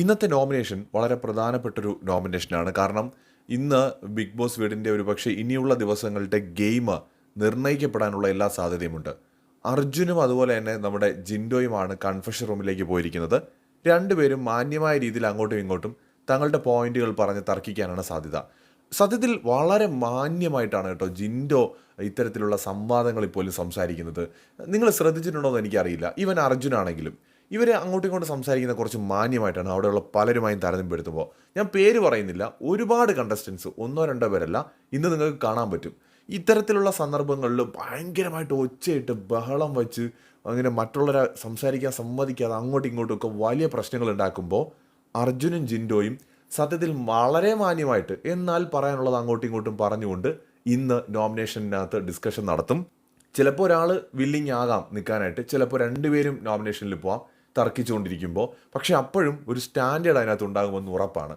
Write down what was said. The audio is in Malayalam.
ഇന്നത്തെ നോമിനേഷൻ വളരെ പ്രധാനപ്പെട്ടൊരു നോമിനേഷനാണ് കാരണം ഇന്ന് ബിഗ് ബോസ് വീടിന്റെ ഒരു പക്ഷേ ഇനിയുള്ള ദിവസങ്ങളുടെ ഗെയിം നിർണയിക്കപ്പെടാനുള്ള എല്ലാ സാധ്യതയുമുണ്ട്. അർജുനും അതുപോലെ തന്നെ നമ്മുടെ ജിൻഡോയുമാണ് കൺഫഷൻ റൂമിലേക്ക് പോയിരിക്കുന്നത്. രണ്ടുപേരും മാന്യമായ രീതിയിൽ അങ്ങോട്ടും ഇങ്ങോട്ടും തങ്ങളുടെ പോയിന്റുകൾ പറഞ്ഞ് തർക്കിക്കാനാണ് സാധ്യത. സത്യത്തിൽ വളരെ മാന്യമായിട്ടാണ് കേട്ടോ ജിൻഡോ ഇത്തരത്തിലുള്ള സംവാദങ്ങളിൽ പോലും സംസാരിക്കുന്നത്. നിങ്ങൾ ശ്രദ്ധിച്ചിട്ടുണ്ടോ എന്ന് എനിക്കറിയില്ല. ഈവൻ അർജുനാണെങ്കിലും. ഇവരെ അങ്ങോട്ടും ഇങ്ങോട്ടും സംസാരിക്കുന്ന കുറച്ച് മാന്യമായിട്ടാണ് അവിടെയുള്ള പലരുമായും താരതമ്യപ്പെടുത്തുമ്പോൾ. ഞാൻ പേര് പറയുന്നില്ല. ഒരുപാട് കണ്ടസ്റ്റൻസ് ഒന്നോ രണ്ടോ പേരല്ല ഇന്ന് നിങ്ങൾക്ക് കാണാൻ പറ്റും. ഇത്തരത്തിലുള്ള സന്ദർഭങ്ങളിൽ ഭയങ്കരമായിട്ട് ഒച്ചയിട്ട് ബഹളം വച്ച് അങ്ങനെ മറ്റുള്ളവരെ സംസാരിക്കാൻ സമ്മതിക്കാതെ അങ്ങോട്ടും ഇങ്ങോട്ടും ഒക്കെ വലിയ പ്രശ്നങ്ങൾ ഉണ്ടാക്കുമ്പോൾ അർജുനും ജിൻഡോയും സത്യത്തിൽ വളരെ മാന്യമായിട്ട് എന്നാൽ പറയാനുള്ളത് അങ്ങോട്ടും ഇങ്ങോട്ടും പറഞ്ഞുകൊണ്ട് ഇന്ന് നോമിനേഷനകത്ത് ഡിസ്കഷൻ നടത്തും. ചിലപ്പോൾ ഒരാൾ വില്ലിങ് ആകാം നിൽക്കാനായിട്ട്. ചിലപ്പോൾ രണ്ടുപേരും നോമിനേഷനിൽ പോവാം. തർക്കിച്ചുകൊണ്ടിരിക്കുമ്പോൾ. പക്ഷേ അപ്പോഴും ഒരു സ്റ്റാൻഡേർഡ് അതിനകത്ത് ഉണ്ടാകുമെന്ന് ഉറപ്പാണ്.